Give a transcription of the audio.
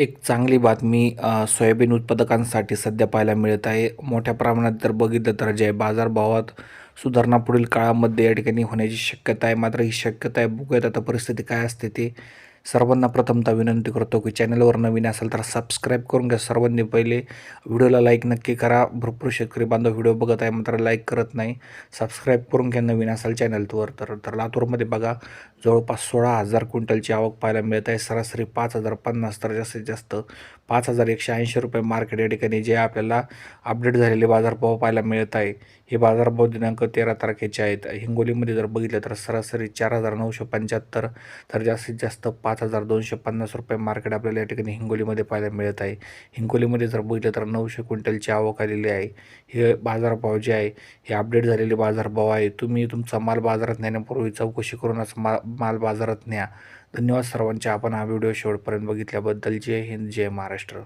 एक चांगली बातमी सोयाबीन उत्पादकांसाठी सध्या पाहायला मिळत आहे. मोठ्या प्रमाणात जर बघितलं तर जे बाजारभावात सुधारणा पुढील काळामध्ये या ठिकाणी होण्याची शक्यता आहे. मात्र ही शक्यता आहे. बघूयात आता परिस्थिती काय असते ते. सर्वांना प्रथमतः विनंती करतो की चॅनलवर नवीन असेल तर सबस्क्राईब करून घ्या. सर्वांनी पहिले व्हिडिओला लाईक नक्की करा. भरपूर शेतकरी बांधव व्हिडिओ बघत आहे मात्र लाईक करत नाही. सबस्क्राईब करून घ्या नवीन असाल चॅनलवर. तर तर लातूरमध्ये बघा जवळपास सोळा हजार क्विंटलची आवक पाहायला मिळत आहे. सरासरी पाच हजार पन्नास तर जास्तीत जास्त पाच हजार एकशे ऐंशी रुपये मार्केट या ठिकाणी जे आपल्याला अपडेट झालेले बाजारभाव पाहायला मिळत आहे. हे बाजारभाव दिनांक तेरा तारखेचे आहेत. हिंगोलीमध्ये जर बघितलं तर सरासरी चार हजार नऊशे पंच्याहत्तर तर जास्तीत जास्त पाच हजार दोनशे पन्नास रुपये मार्केट आपल्याला या ठिकाणी हिंगोलीमध्ये पाहायला मिळत आहे. हिंगोलीमध्ये जर बघितलं तर नऊशे क्विंटलची आवक आलेली आहे. हे बाजारभाव जे आहे हे अपडेट झालेले बाजारभाव आहे. तुम्ही तुमचा माल बाजारात नेण्यापूर्वी चौकशी करूनच मा माल बाजारात न्या. धन्यवाद सर्वांचे. आपण हा व्हिडिओ शेवटपर्यंत बघितल्याबद्दल जय हिंद जय महाराष्ट्र.